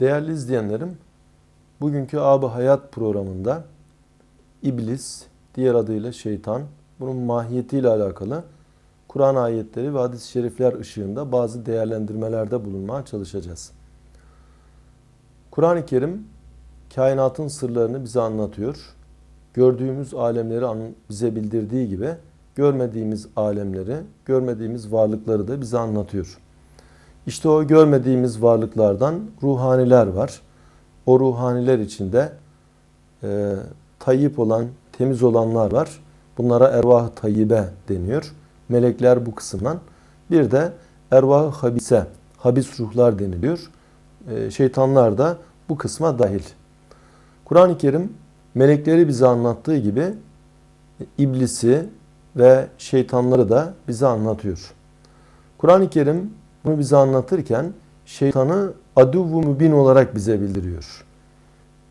Değerli izleyenlerim, bugünkü Ab-ı Hayat programında iblis, diğer adıyla şeytan, bunun mahiyetiyle alakalı Kur'an ayetleri ve hadis-i şerifler ışığında bazı değerlendirmelerde bulunmaya çalışacağız. Kur'an-ı Kerim kainatın sırlarını bize anlatıyor. Gördüğümüz alemleri bize bildirdiği gibi görmediğimiz alemleri, görmediğimiz varlıkları da bize anlatıyor. İşte o görmediğimiz varlıklardan ruhaniler var. O ruhaniler içinde e, tayyip olan, temiz olanlar var. Bunlara ervah-ı tayyibe deniyor. Melekler bu kısımdan. Bir de ervah-ı habise, habis ruhlar deniliyor. E, şeytanlar da bu kısma dahil. Kur'an-ı Kerim melekleri bize anlattığı gibi iblisi ve şeytanları da bize anlatıyor. Kur'an-ı Kerim bunu bize anlatırken şeytanı aduvu mübin olarak bize bildiriyor.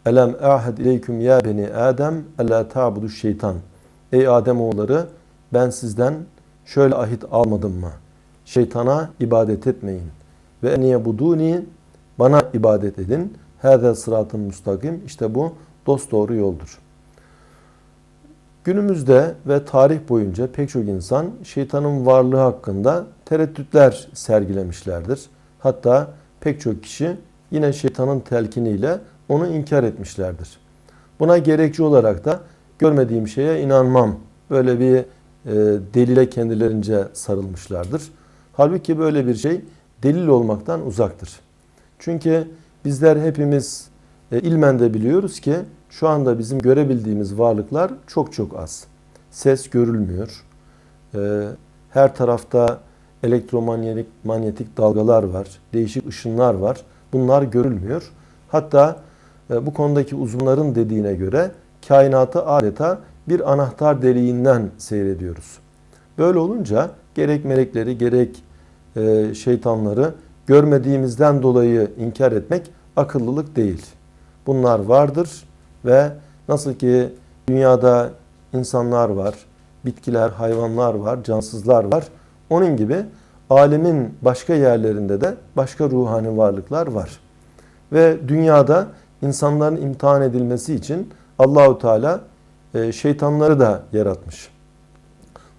Elem ahad ileyküm ya beni Adem ella ta'budu şeytan. Ey Adem oğulları ben sizden şöyle ahit almadım mı? Şeytana ibadet etmeyin. Ve en buduni bana ibadet edin. Hâzâ sıratın müstakim. İşte bu dost doğru yoldur. Günümüzde ve tarih boyunca pek çok insan şeytanın varlığı hakkında tereddütler sergilemişlerdir. Hatta pek çok kişi yine şeytanın telkiniyle onu inkar etmişlerdir. Buna gerekçe olarak da görmediğim şeye inanmam. Böyle bir e, delile kendilerince sarılmışlardır. Halbuki böyle bir şey delil olmaktan uzaktır. Çünkü bizler hepimiz e, ilmen de biliyoruz ki şu anda bizim görebildiğimiz varlıklar çok çok az. Ses görülmüyor. E, her tarafta elektromanyetik manyetik dalgalar var. Değişik ışınlar var. Bunlar görülmüyor. Hatta e, bu konudaki uzmanların dediğine göre kainatı adeta bir anahtar deliğinden seyrediyoruz. Böyle olunca gerek melekleri gerek e, şeytanları görmediğimizden dolayı inkar etmek akıllılık değil. Bunlar vardır ve nasıl ki dünyada insanlar var, bitkiler, hayvanlar var, cansızlar var. Onun gibi alemin başka yerlerinde de başka ruhani varlıklar var. Ve dünyada insanların imtihan edilmesi için Allahu Teala e, şeytanları da yaratmış.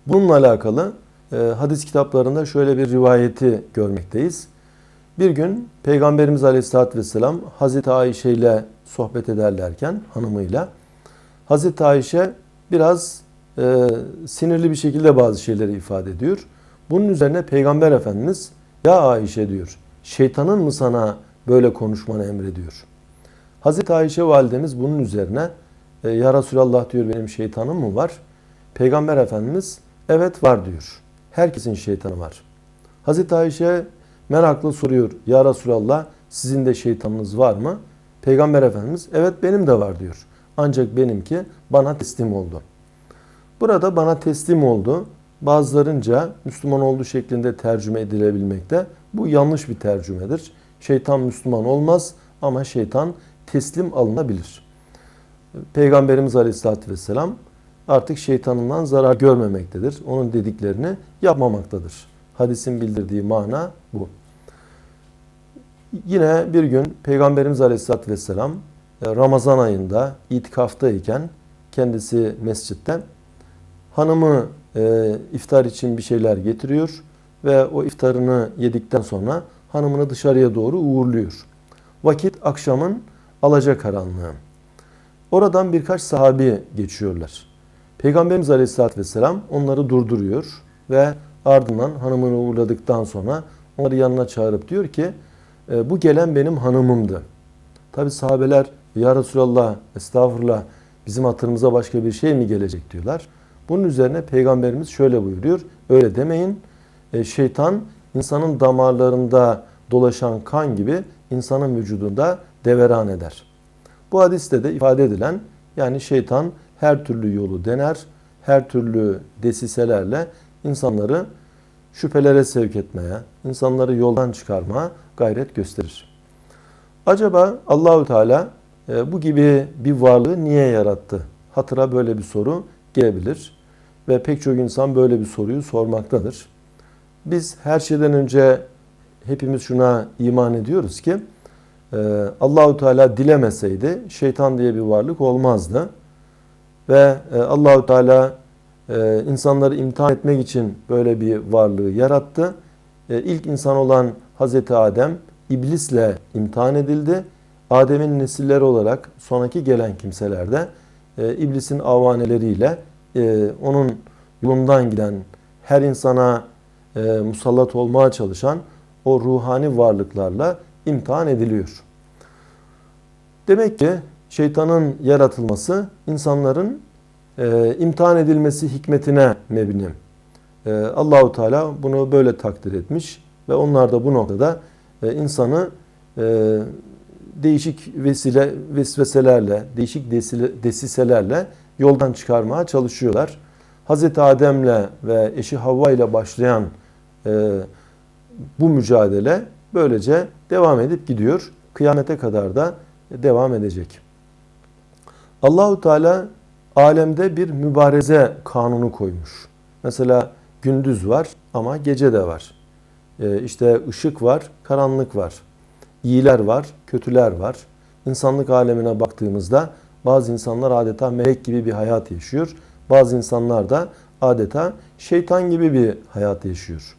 Bununla alakalı e, hadis kitaplarında şöyle bir rivayeti görmekteyiz. Bir gün Peygamberimiz Aleyhisselatü Vesselam Hazreti Ayşe ile sohbet ederlerken hanımıyla Hazreti Ayşe biraz e, sinirli bir şekilde bazı şeyleri ifade ediyor. Bunun üzerine Peygamber Efendimiz ya Ayşe diyor şeytanın mı sana böyle konuşmanı emrediyor. Hazreti Ayşe validemiz bunun üzerine e, ya Resulallah diyor benim şeytanım mı var? Peygamber Efendimiz evet var diyor. Herkesin şeytanı var. Hazreti Ayşe meraklı soruyor. Ya Resulallah sizin de şeytanınız var mı? Peygamber Efendimiz evet benim de var diyor. Ancak benimki bana teslim oldu. Burada bana teslim oldu. Bazılarınca Müslüman olduğu şeklinde tercüme edilebilmekte. Bu yanlış bir tercümedir. Şeytan Müslüman olmaz ama şeytan teslim alınabilir. Peygamberimiz Aleyhisselatü Vesselam artık şeytanından zarar görmemektedir. Onun dediklerini yapmamaktadır. Hadisin bildirdiği mana bu. Yine bir gün Peygamberimiz Aleyhisselatü Vesselam e, Ramazan ayında itikaftayken kendisi mescitte hanımı e, iftar için bir şeyler getiriyor ve o iftarını yedikten sonra hanımını dışarıya doğru uğurluyor. Vakit akşamın alacakaranlığı. Oradan birkaç sahabi geçiyorlar. Peygamberimiz Aleyhisselatü Vesselam onları durduruyor ve ardından hanımını uğurladıktan sonra onları yanına çağırıp diyor ki e, bu gelen benim hanımımdı. Tabi sahabeler ya Resulallah estağfurullah bizim hatırımıza başka bir şey mi gelecek diyorlar. Bunun üzerine peygamberimiz şöyle buyuruyor. Öyle demeyin. E, şeytan insanın damarlarında dolaşan kan gibi insanın vücudunda deveran eder. Bu hadiste de ifade edilen yani şeytan her türlü yolu dener, her türlü desiselerle insanları şüphelere sevk etmeye, insanları yoldan çıkarmaya gayret gösterir. Acaba Allahü Teala e, bu gibi bir varlığı niye yarattı? Hatıra böyle bir soru gelebilir ve pek çok insan böyle bir soruyu sormaktadır. Biz her şeyden önce hepimiz şuna iman ediyoruz ki e, Allahu Teala dilemeseydi şeytan diye bir varlık olmazdı. Ve e, Allahu Teala e, insanları imtihan etmek için böyle bir varlığı yarattı. E, ilk insan olan Hazreti Adem iblisle imtihan edildi. Adem'in nesilleri olarak sonraki gelen kimselerde e, iblisin avaneleriyle e, onun yolundan giden her insana e, musallat olmaya çalışan o ruhani varlıklarla imtihan ediliyor. Demek ki şeytanın yaratılması insanların e, imtihan edilmesi hikmetine mebni. E, Allahu Teala bunu böyle takdir etmiş ve onlar da bu noktada e, insanı e, değişik vesile vesveselerle, değişik desile, desiselerle yoldan çıkarmaya çalışıyorlar. Hazreti Adem'le ve eşi Havva ile başlayan e, bu mücadele böylece devam edip gidiyor. Kıyamete kadar da devam edecek. Allahu Teala alemde bir mübareze kanunu koymuş. Mesela gündüz var ama gece de var. Ee, işte ışık var, karanlık var. İyiler var, kötüler var. İnsanlık alemine baktığımızda bazı insanlar adeta melek gibi bir hayat yaşıyor. Bazı insanlar da adeta şeytan gibi bir hayat yaşıyor.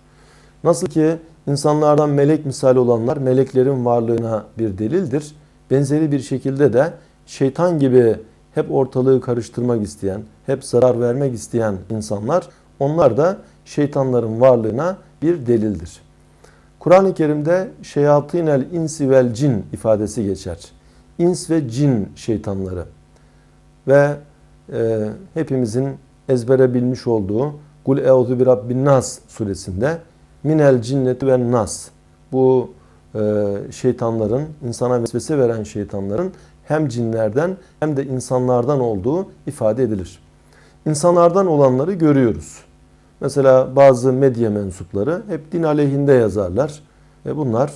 Nasıl ki insanlardan melek misali olanlar meleklerin varlığına bir delildir. Benzeri bir şekilde de şeytan gibi hep ortalığı karıştırmak isteyen, hep zarar vermek isteyen insanlar onlar da şeytanların varlığına bir delildir. Kur'an-ı Kerim'de şeyatinel insi vel cin ifadesi geçer. İns ve cin şeytanları. Ve e, hepimizin ezbere bilmiş olduğu Kul euzu bi rabbin nas suresinde minel cinneti ve nas bu e, şeytanların, insana vesvese veren şeytanların hem cinlerden hem de insanlardan olduğu ifade edilir. İnsanlardan olanları görüyoruz. Mesela bazı medya mensupları hep din aleyhinde yazarlar ve bunlar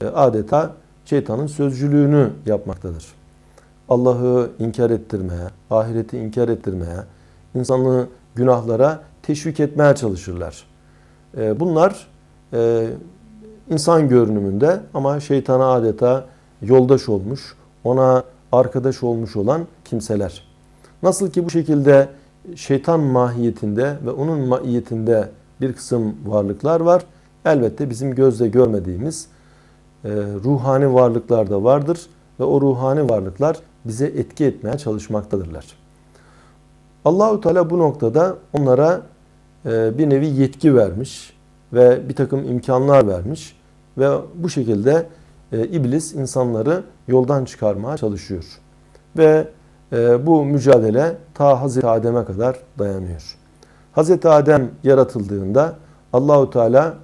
e, adeta şeytanın sözcülüğünü yapmaktadır. Allah'ı inkar ettirmeye, ahireti inkar ettirmeye, insanlığı günahlara teşvik etmeye çalışırlar. E, bunlar e, insan görünümünde ama şeytana adeta yoldaş olmuş, ona arkadaş olmuş olan kimseler. Nasıl ki bu şekilde şeytan mahiyetinde ve onun maiyetinde bir kısım varlıklar var. Elbette bizim gözle görmediğimiz e, ruhani varlıklar da vardır ve o ruhani varlıklar bize etki etmeye çalışmaktadırlar. Allahu Teala bu noktada onlara e, bir nevi yetki vermiş ve bir takım imkanlar vermiş ve bu şekilde e, iblis insanları yoldan çıkarmaya çalışıyor. Ve e, bu mücadele ta Hazreti Adem'e kadar dayanıyor. Hazreti Adem yaratıldığında Allahu Teala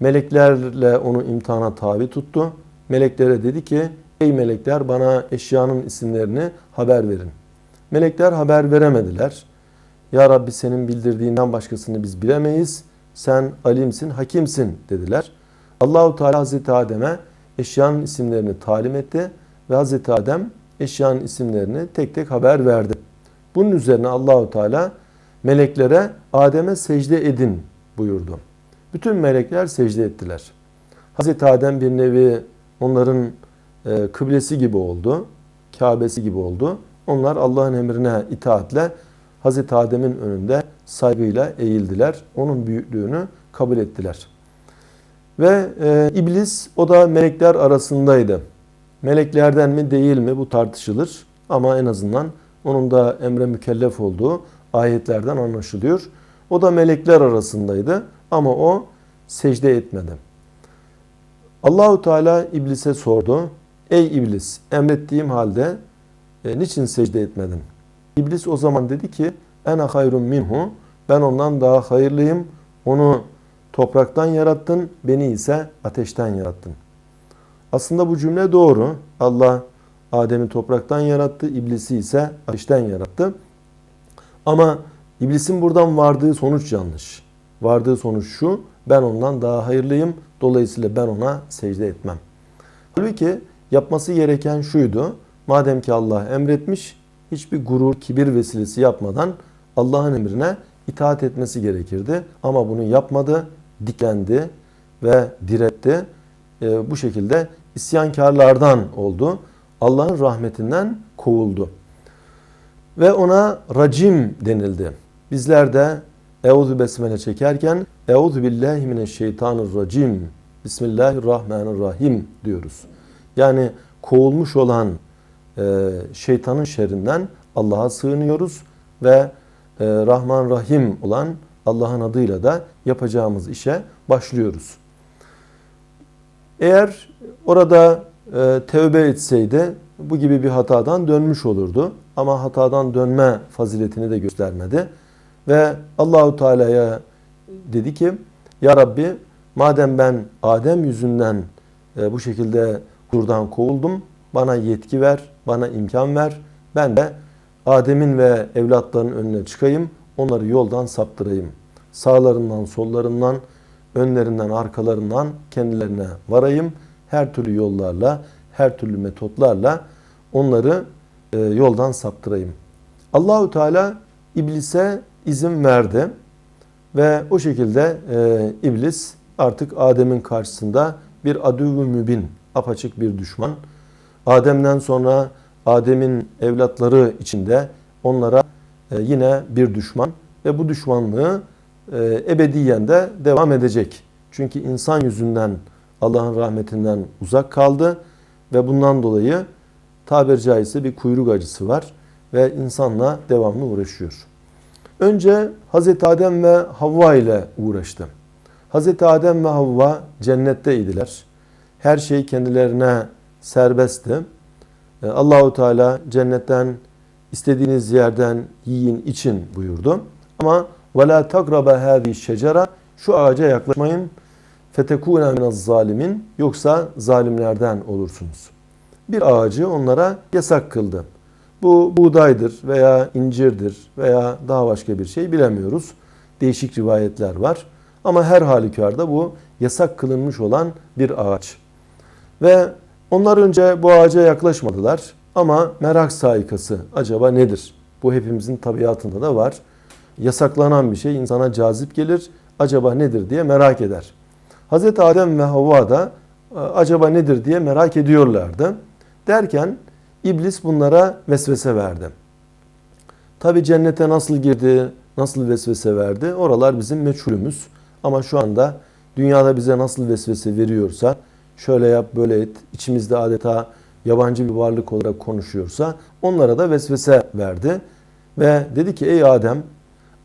meleklerle onu imtihana tabi tuttu. Meleklere dedi ki ey melekler bana eşyanın isimlerini haber verin. Melekler haber veremediler. Ya Rabbi senin bildirdiğinden başkasını biz bilemeyiz. Sen alimsin, hakimsin dediler. Allahu Teala Hazreti Adem'e eşyanın isimlerini talim etti ve Hazreti Adem eşyanın isimlerini tek tek haber verdi. Bunun üzerine Allahu Teala meleklere Adem'e secde edin buyurdu. Bütün melekler secde ettiler. Hazreti Adem bir nevi onların e, kıblesi gibi oldu. Kabe'si gibi oldu. Onlar Allah'ın emrine itaatle Hazreti Adem'in önünde saygıyla eğildiler. Onun büyüklüğünü kabul ettiler. Ve e, iblis o da melekler arasındaydı. Meleklerden mi değil mi bu tartışılır. Ama en azından onun da emre mükellef olduğu ayetlerden anlaşılıyor. O da melekler arasındaydı ama o secde etmedi. Allahu Teala iblise sordu. Ey iblis emrettiğim halde e, niçin secde etmedin? İblis o zaman dedi ki ene hayrun minhu ben ondan daha hayırlıyım. Onu topraktan yarattın, beni ise ateşten yarattın. Aslında bu cümle doğru. Allah Adem'i topraktan yarattı, iblisi ise ateşten yarattı. Ama iblisin buradan vardığı sonuç yanlış. Vardığı sonuç şu, ben ondan daha hayırlıyım, dolayısıyla ben ona secde etmem. Halbuki yapması gereken şuydu, madem ki Allah emretmiş, hiçbir gurur, kibir vesilesi yapmadan Allah'ın emrine itaat etmesi gerekirdi. Ama bunu yapmadı, diklendi ve diretti. E, bu şekilde isyankarlardan oldu. Allah'ın rahmetinden kovuldu. Ve ona racim denildi. Bizler de Euzu besmele çekerken Euzu billahi mineşşeytanirracim. Bismillahirrahmanirrahim diyoruz. Yani kovulmuş olan e, şeytanın şerrinden Allah'a sığınıyoruz ve e, Rahman Rahim olan Allah'ın adıyla da yapacağımız işe başlıyoruz. Eğer orada e, tevbe etseydi bu gibi bir hatadan dönmüş olurdu. Ama hatadan dönme faziletini de göstermedi. Ve Allahu Teala'ya dedi ki Ya Rabbi madem ben Adem yüzünden e, bu şekilde kurdan kovuldum bana yetki ver, bana imkan ver. Ben de Adem'in ve evlatlarının önüne çıkayım, onları yoldan saptırayım. Sağlarından, sollarından, önlerinden, arkalarından kendilerine varayım. Her türlü yollarla, her türlü metotlarla onları e, yoldan saptırayım. Allahu Teala iblise izin verdi ve o şekilde e, iblis artık Adem'in karşısında bir adüvü mübin, apaçık bir düşman. Adem'den sonra Adem'in evlatları içinde onlara e, yine bir düşman ve bu düşmanlığı e, ebediyen de devam edecek. Çünkü insan yüzünden Allah'ın rahmetinden uzak kaldı ve bundan dolayı tabiri caizse bir kuyruk acısı var ve insanla devamlı uğraşıyor. Önce Hz. Adem ve Havva ile uğraştı. Hz. Adem ve Havva cennetteydiler. Her şey kendilerine serbestti. E, Allahu Teala cennetten istediğiniz yerden yiyin için buyurdu. Ama ve la takraba hadi şecera şu ağaca yaklaşmayın fetekûne minez zalimin yoksa zalimlerden olursunuz. Bir ağacı onlara yasak kıldı. Bu buğdaydır veya incirdir veya daha başka bir şey bilemiyoruz. Değişik rivayetler var. Ama her halükarda bu yasak kılınmış olan bir ağaç. Ve onlar önce bu ağaca yaklaşmadılar ama merak saikası acaba nedir? Bu hepimizin tabiatında da var. Yasaklanan bir şey insana cazip gelir. Acaba nedir diye merak eder. Hz. Adem ve Havva da acaba nedir diye merak ediyorlardı. Derken iblis bunlara vesvese verdi. Tabi cennete nasıl girdi, nasıl vesvese verdi oralar bizim meçhulümüz. Ama şu anda dünyada bize nasıl vesvese veriyorsa şöyle yap böyle et içimizde adeta yabancı bir varlık olarak konuşuyorsa onlara da vesvese verdi. Ve dedi ki ey Adem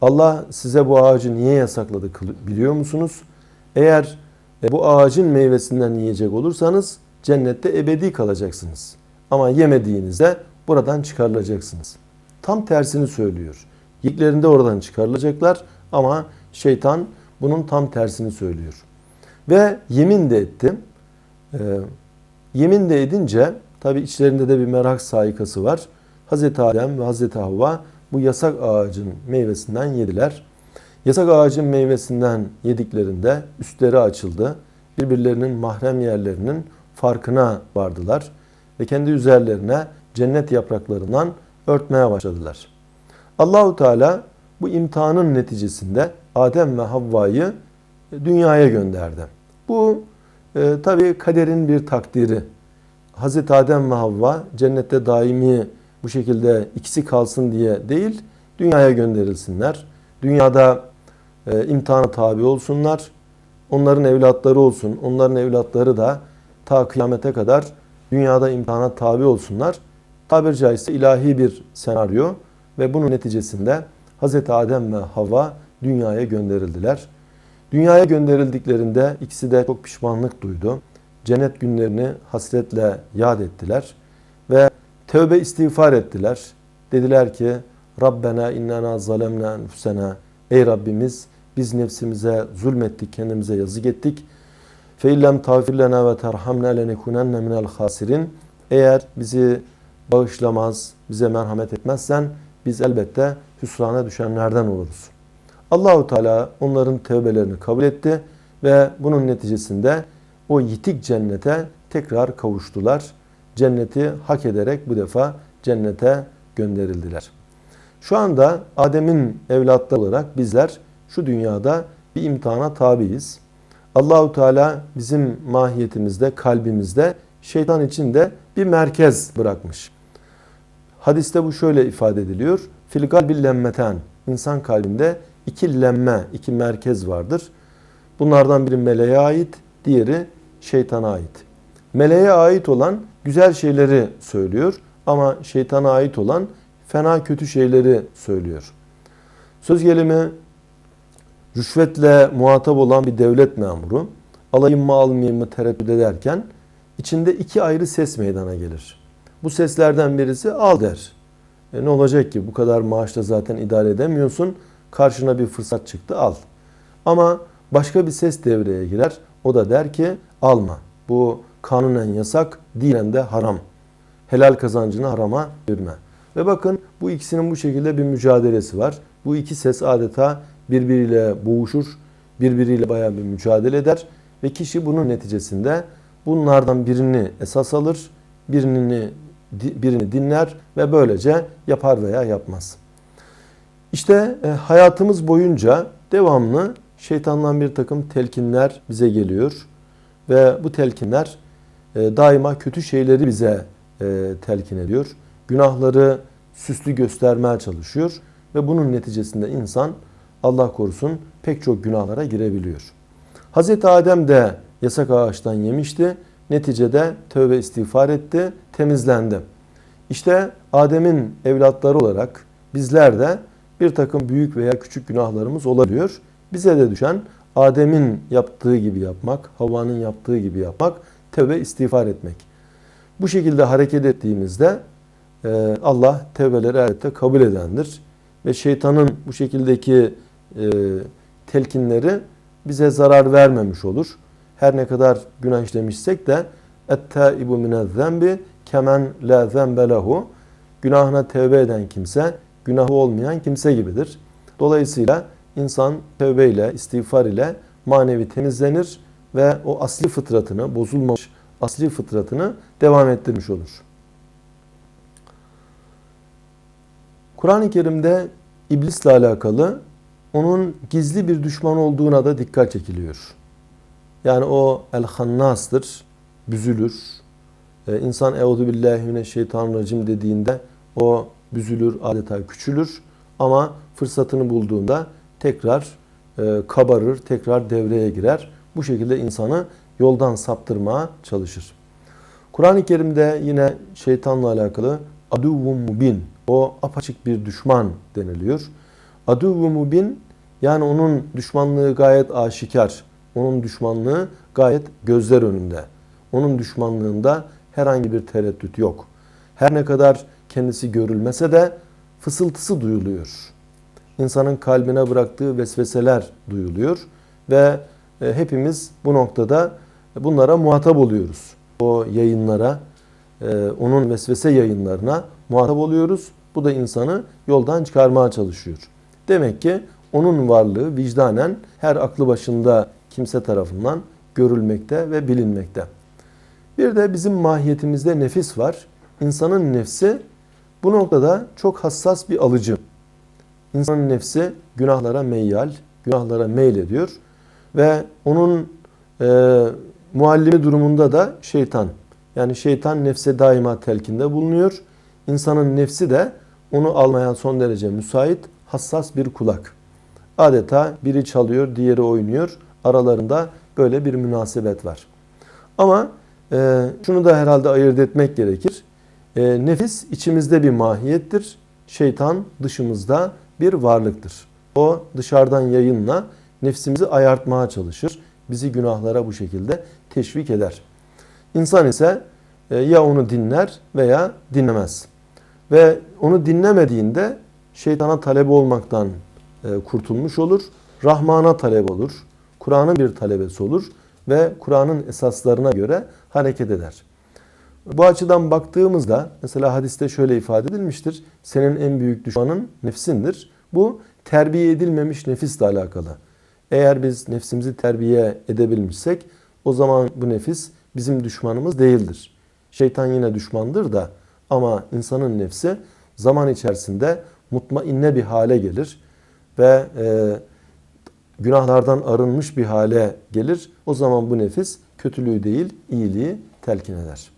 Allah size bu ağacı niye yasakladı biliyor musunuz? Eğer bu ağacın meyvesinden yiyecek olursanız cennette ebedi kalacaksınız. Ama yemediğinizde buradan çıkarılacaksınız. Tam tersini söylüyor. Yediklerinde oradan çıkarılacaklar ama şeytan bunun tam tersini söylüyor. Ve yemin de etti. Ee, yemin de edince tabi içlerinde de bir merak saikası var. Hazreti Adem ve Hazreti Havva bu yasak ağacın meyvesinden yediler. Yasak ağacın meyvesinden yediklerinde üstleri açıldı. Birbirlerinin mahrem yerlerinin farkına vardılar ve kendi üzerlerine cennet yapraklarından örtmeye başladılar. Allahu Teala bu imtihanın neticesinde Adem ve Havva'yı dünyaya gönderdi. Bu e, tabi kaderin bir takdiri. Hazreti Adem ve Havva cennette daimi bu şekilde ikisi kalsın diye değil, dünyaya gönderilsinler. Dünyada e, imtihana tabi olsunlar. Onların evlatları olsun. Onların evlatları da ta kıyamete kadar dünyada imtihana tabi olsunlar. Tabiri caizse ilahi bir senaryo ve bunun neticesinde Hz. Adem ve Havva dünyaya gönderildiler. Dünyaya gönderildiklerinde ikisi de çok pişmanlık duydu. Cennet günlerini hasretle yad ettiler tövbe istiğfar ettiler. Dediler ki Rabbena innena zalemna enfusena Ey Rabbimiz biz nefsimize zulmettik, kendimize yazık ettik. Fe illem tağfir lena ve terhamna lenekunenne minel hasirin. Eğer bizi bağışlamaz, bize merhamet etmezsen biz elbette hüsrana düşenlerden oluruz. Allahu Teala onların tevbelerini kabul etti ve bunun neticesinde o yitik cennete tekrar kavuştular. Cenneti hak ederek bu defa cennete gönderildiler. Şu anda Adem'in evlatları olarak bizler şu dünyada bir imtihana tabiiz. Allahu Teala bizim mahiyetimizde, kalbimizde şeytan için de bir merkez bırakmış. Hadiste bu şöyle ifade ediliyor. Fil kalbi lemmeten. İnsan kalbinde iki lemme, iki merkez vardır. Bunlardan biri meleğe ait, diğeri şeytana ait. Meleğe ait olan güzel şeyleri söylüyor ama şeytana ait olan fena kötü şeyleri söylüyor. Söz gelimi rüşvetle muhatap olan bir devlet memuru alayım mı almayayım mı tereddüt ederken içinde iki ayrı ses meydana gelir. Bu seslerden birisi al der. E ne olacak ki bu kadar maaşla zaten idare edemiyorsun. Karşına bir fırsat çıktı al. Ama başka bir ses devreye girer. O da der ki alma. Bu kanunen yasak, dinen de haram. Helal kazancını harama yürüme. Ve bakın bu ikisinin bu şekilde bir mücadelesi var. Bu iki ses adeta birbiriyle boğuşur, birbiriyle bayağı bir mücadele eder ve kişi bunun neticesinde bunlardan birini esas alır, birini birini dinler ve böylece yapar veya yapmaz. İşte e, hayatımız boyunca devamlı şeytandan bir takım telkinler bize geliyor ve bu telkinler e, daima kötü şeyleri bize e, telkin ediyor. Günahları süslü göstermeye çalışıyor ve bunun neticesinde insan Allah korusun pek çok günahlara girebiliyor. Hz. Adem de yasak ağaçtan yemişti. Neticede tövbe istiğfar etti, temizlendi. İşte Adem'in evlatları olarak bizler de bir takım büyük veya küçük günahlarımız olabiliyor. Bize de düşen Adem'in yaptığı gibi yapmak, Havva'nın yaptığı gibi yapmak, tövbe istiğfar etmek. Bu şekilde hareket ettiğimizde e, Allah tevbeleri elbette kabul edendir. Ve şeytanın bu şekildeki e, telkinleri bize zarar vermemiş olur. Her ne kadar günah işlemişsek de ettaibu minez-zembi kemen la zembe lehu günahına tevbe eden kimse günahı olmayan kimse gibidir. Dolayısıyla insan tevbe ile, istiğfar ile manevi temizlenir ve o asli fıtratını, bozulmamış asli fıtratını devam ettirmiş olur. Kur'an-ı Kerim'de iblisle alakalı onun gizli bir düşman olduğuna da dikkat çekiliyor. Yani o el-hannastır, büzülür. Ee, insan euzu billahi mineşşeytanirracim dediğinde o büzülür, adeta küçülür. Ama fırsatını bulduğunda tekrar e, kabarır, tekrar devreye girer. Bu şekilde insanı yoldan saptırmaya çalışır. Kur'an-ı Kerim'de yine şeytanla alakalı aduvvun mubin, o apaçık bir düşman deniliyor. Aduvvu mubin yani onun düşmanlığı gayet aşikar. Onun düşmanlığı gayet gözler önünde. Onun düşmanlığında herhangi bir tereddüt yok. Her ne kadar kendisi görülmese de fısıltısı duyuluyor. İnsanın kalbine bıraktığı vesveseler duyuluyor ve e, hepimiz bu noktada bunlara muhatap oluyoruz. O yayınlara, e, onun vesvese yayınlarına muhatap oluyoruz. Bu da insanı yoldan çıkarmaya çalışıyor. Demek ki onun varlığı vicdanen her aklı başında kimse tarafından görülmekte ve bilinmekte. Bir de bizim mahiyetimizde nefis var. İnsanın nefsi bu noktada çok hassas bir alıcı. İnsanın nefsi günahlara meyyal, günahlara meylediyor ve onun e, muallimi durumunda da şeytan. Yani şeytan nefse daima telkinde bulunuyor. İnsanın nefsi de onu almaya son derece müsait, hassas bir kulak. Adeta biri çalıyor, diğeri oynuyor. Aralarında böyle bir münasebet var. Ama e, şunu da herhalde ayırt etmek gerekir. E, nefis içimizde bir mahiyettir. Şeytan dışımızda bir varlıktır. O dışarıdan yayınla nefsimizi ayartmaya çalışır. Bizi günahlara bu şekilde teşvik eder. İnsan ise e, ya onu dinler veya dinlemez. Ve onu dinlemediğinde şeytana talep olmaktan e, kurtulmuş olur. Rahman'a talep olur. Kur'an'ın bir talebesi olur ve Kur'an'ın esaslarına göre hareket eder. Bu açıdan baktığımızda mesela hadiste şöyle ifade edilmiştir. Senin en büyük düşmanın nefsindir. Bu terbiye edilmemiş nefisle alakalı. Eğer biz nefsimizi terbiye edebilmişsek o zaman bu nefis bizim düşmanımız değildir. Şeytan yine düşmandır da ama insanın nefsi zaman içerisinde mutmainne bir hale gelir ve e, günahlardan arınmış bir hale gelir. O zaman bu nefis kötülüğü değil iyiliği telkin eder.